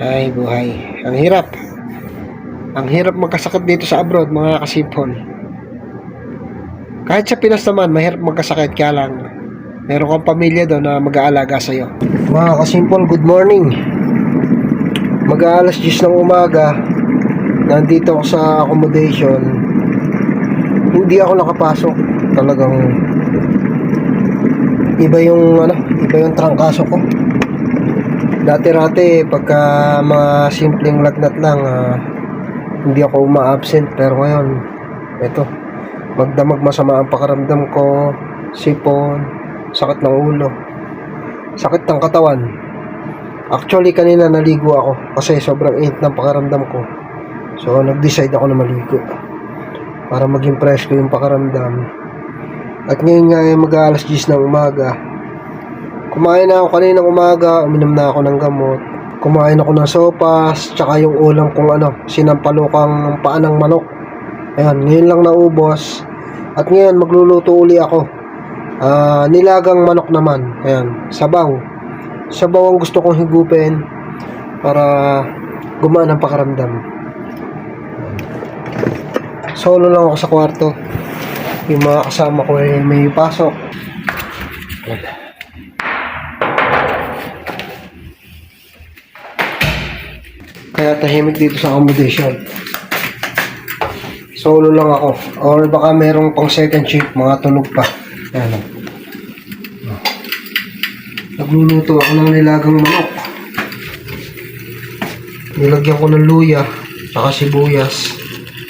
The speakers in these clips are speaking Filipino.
Ay, buhay. Ang hirap. Ang hirap magkasakit dito sa abroad, mga kasimpol. Kahit sa Pinas naman, mahirap magkasakit kaya lang meron kang pamilya doon na mag-aalaga sa'yo. Mga kasimpol, good morning. Mag-aalas 10 ng umaga, nandito ako sa accommodation. Hindi ako nakapasok. Talagang iba yung ano, iba yung trangkaso ko. Dati-rati pagka mga simpleng lagnat lang ah, hindi ako uma-absent pero ngayon ito magdamag masama ang pakaramdam ko sipon sakit ng ulo sakit ng katawan. Actually kanina naligo ako kasi sobrang init ng pakaramdam ko. So nag-decide ako na maligo para maging fresh ko yung pakaramdam at ngayon nga ay mag-aalas 10 ng umaga kumain na ako kaninang umaga uminom na ako ng gamot. Kumain ako ng sopas tsaka yung ulam kong ano sinampalukang paa ng manok. Ayan ngayon lang naubos. At ngayon magluluto uli ako. Ah, nilagang manok naman. Ayan sabaw. Sabaw ang gusto kong higupin para gumaan ang pakaramdam solo lang ako sa kwarto. Yung mga kasama ko ay may pasok. Ayan. Kaya tahimik dito sa accommodation. Solo lang ako. Or baka merong pang second shift, mga tunog pa. Ayan. oh. Nagluluto ako ng nilagang manok. Nilagyan ko ng luya, saka sibuyas.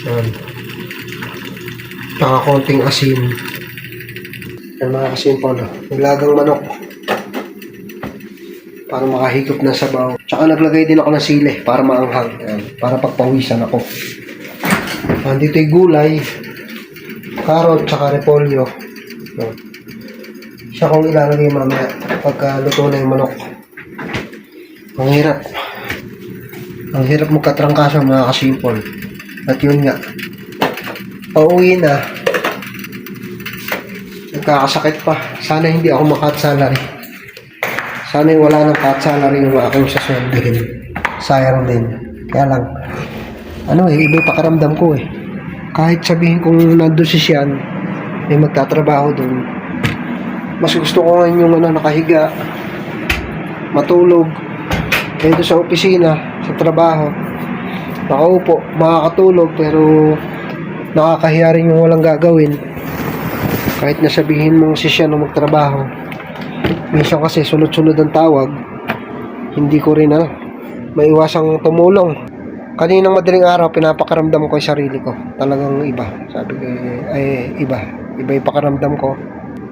Ayan. Saka konting asin. Yan mga kasimple. Nilagang manok para makahigop ng sabaw. Tsaka naglagay din ako ng sili para maanghang. Para pagpawisan ako. Nandito yung gulay, carrot, tsaka repolyo. Ayan. Siya kong ilalagay mamaya pagka luto na yung manok. Ang hirap. Ang hirap magkatrangkaso mga kasimpol. At yun nga. Pauwi na. Nagkakasakit pa. Sana hindi ako makat salary. Sana wala ng cut salary yung aking sasweldohin. Sayang din. Kaya lang, ano eh, iba pakaramdam ko eh. Kahit sabihin kong nandun si Sian, may magtatrabaho dun. Mas gusto ko ngayon yung ano, nakahiga, matulog, dito sa opisina, sa trabaho. Nakaupo, makakatulog, pero nakakahiya rin yung walang gagawin. Kahit nasabihin mong si Sian na magtrabaho, minsan kasi sunod-sunod ang tawag. Hindi ko rin ano maiwasang tumulong. Kaninang madaling araw pinapakaramdam ko yung sarili ko. Talagang iba. Sabi ko ay iba. Iba yung pakaramdam ko.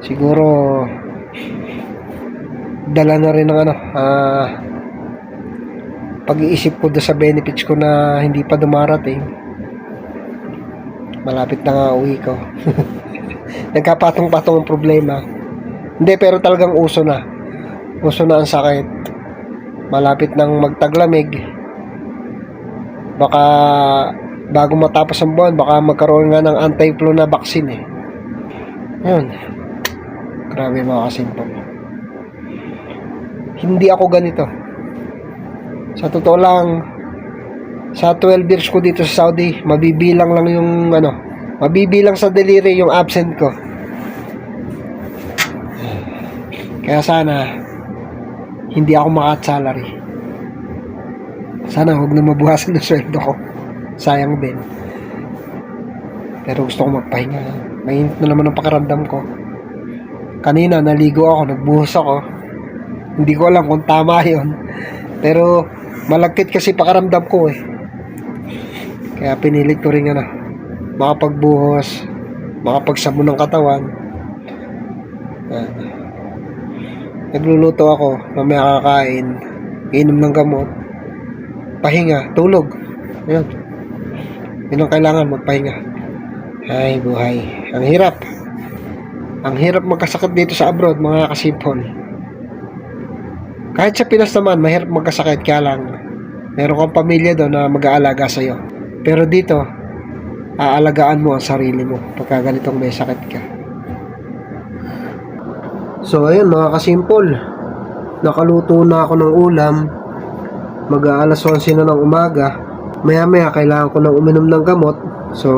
Siguro dala na rin ng ano ah pag-iisip ko doon sa benefits ko na hindi pa dumarating. Malapit na nga uwi ko. Nagkapatong-patong ang problema hindi, pero talagang uso na. Uso na ang sakit. Malapit nang magtaglamig. Baka bago matapos ang buwan, baka magkaroon nga ng anti-flu na vaccine eh. Yun. Grabe mga kasimple. Hindi ako ganito. Sa totoo lang, sa 12 years ko dito sa Saudi, mabibilang lang yung ano, mabibilang sa deliri yung absent ko. Kaya sana, hindi ako makat salary. Sana huwag na mabuhasan ng sweldo ko. Sayang din. Pero gusto ko magpahinga. Mainit na naman ang pakaramdam ko. Kanina, naligo ako, nagbuhos ako. Hindi ko alam kung tama yon Pero, malagkit kasi pakaramdam ko eh. Kaya pinilit ko rin ano, makapagbuhos, makapagsabon ng katawan. Uh, nagluluto ako, mamaya kakain, inom ng gamot, pahinga, tulog. Ayun. Yun ang kailangan, magpahinga. Ay, buhay. Ang hirap. Ang hirap magkasakit dito sa abroad, mga kasimpol. Kahit sa Pinas naman, mahirap magkasakit, kaya lang, meron kang pamilya doon na mag-aalaga sa'yo. Pero dito, aalagaan mo ang sarili mo pagka ganitong may sakit ka. So ayun mga kasimpol Nakaluto na ako ng ulam mag alas 11 na ng umaga. Maya maya kailangan ko nang uminom ng gamot. So,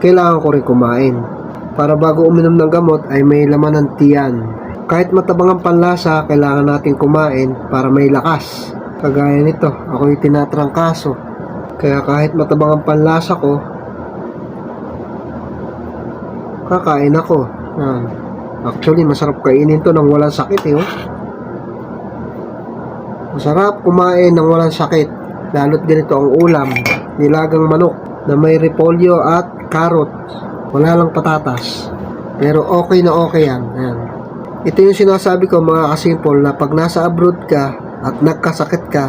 kailangan ko rin kumain. Para bago uminom ng gamot ay may laman ng tiyan. Kahit matabang ang panlasa, kailangan natin kumain para may lakas. Kagaya nito, ako yung tinatrangkaso. Kaya kahit matabang ang panlasa ko, kakain ako. Yan. Actually, masarap kainin to nang walang sakit eh. Oh. Masarap kumain nang walang sakit. Lalo't ganito ang ulam. Nilagang manok na may repolyo at carrot. Wala lang patatas. Pero okay na okay yan. Yan. Ito yung sinasabi ko mga kasimpol na pag nasa abroad ka at nagkasakit ka,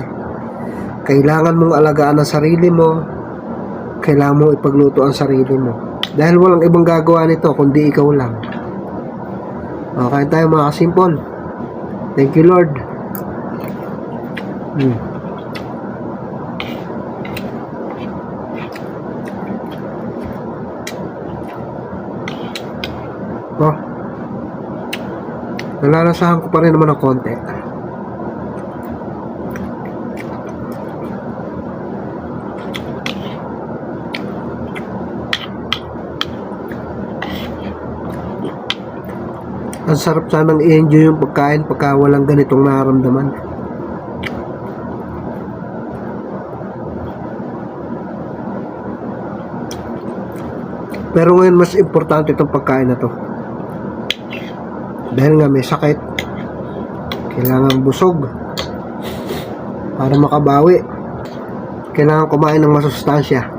kailangan mong alagaan ang sarili mo, kailangan mo ipagluto ang sarili mo. Dahil walang ibang gagawa nito kundi ikaw lang. Okay tayo mga kasimpol. Thank you Lord. Hmm. Oh. Nalalasahan ko pa rin naman ng konti. Ang sarap sanang i-enjoy yung pagkain pagka walang ganitong nararamdaman. Pero ngayon mas importante itong pagkain na to. Dahil nga may sakit. Kailangan busog. Para makabawi. Kailangan kumain ng masustansya.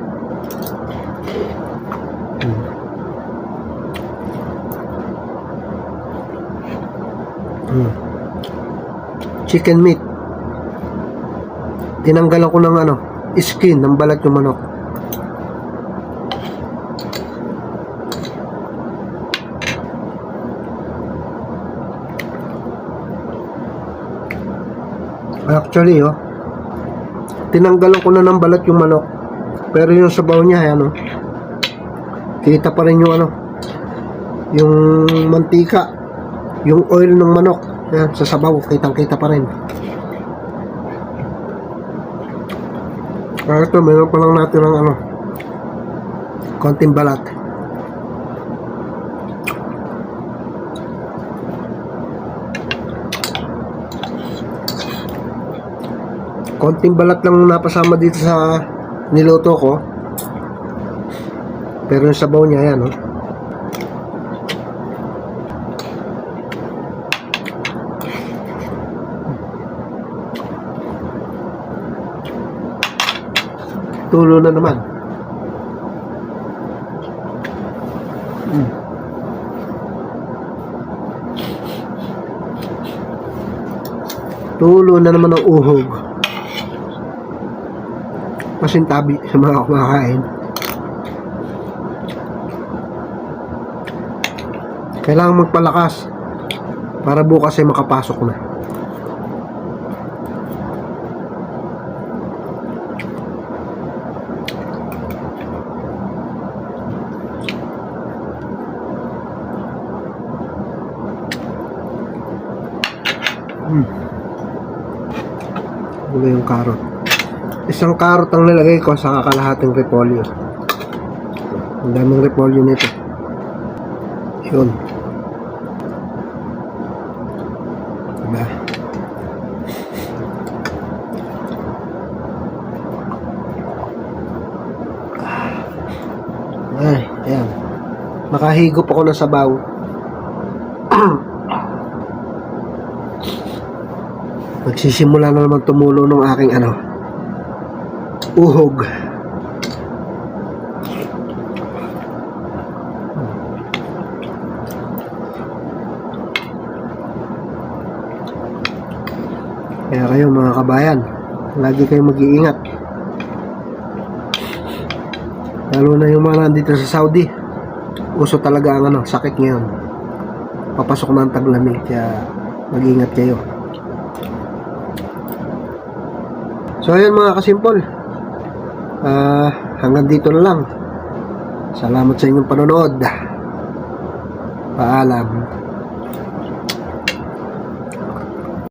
Chicken meat. Tinanggalan ko ng ano, skin ng balat yung manok. Actually, oh, tinanggalan ko na ng balat yung manok. Pero yung sabaw niya, ano, kita pa rin yung ano, yung mantika, yung oil ng manok. Yan, sa sabaw, kitang-kita pa rin. Kaya ito, meron pa lang natin ng ano, konting balat. konting balat lang napasama dito sa niluto ko. Pero yung sabaw niya yan, oh. Tulo na naman. Mm. Tulo na naman ang uhog masintabi sa mga kumakain. Kailangan magpalakas para bukas ay makapasok na. Ano yung carrot? Isang carrot ang nilagay ko sa kakalahating repolyo. Ang daming repolyo nito. Yun. Diba? Ay, ayan. Nakahigop ako ng sabaw. Nagsisimula na naman tumulo ng aking ano, uhog. Kaya kayo mga kabayan, lagi kayong mag-iingat. Lalo na yung mga nandito sa Saudi. Uso talaga ang ano, sakit ngayon. Papasok na ang taglamig, kaya mag-iingat kayo. So ayan mga kasimpol. Ah, hanggang dito na lang. Salamat sa inyong panonood. Paalam.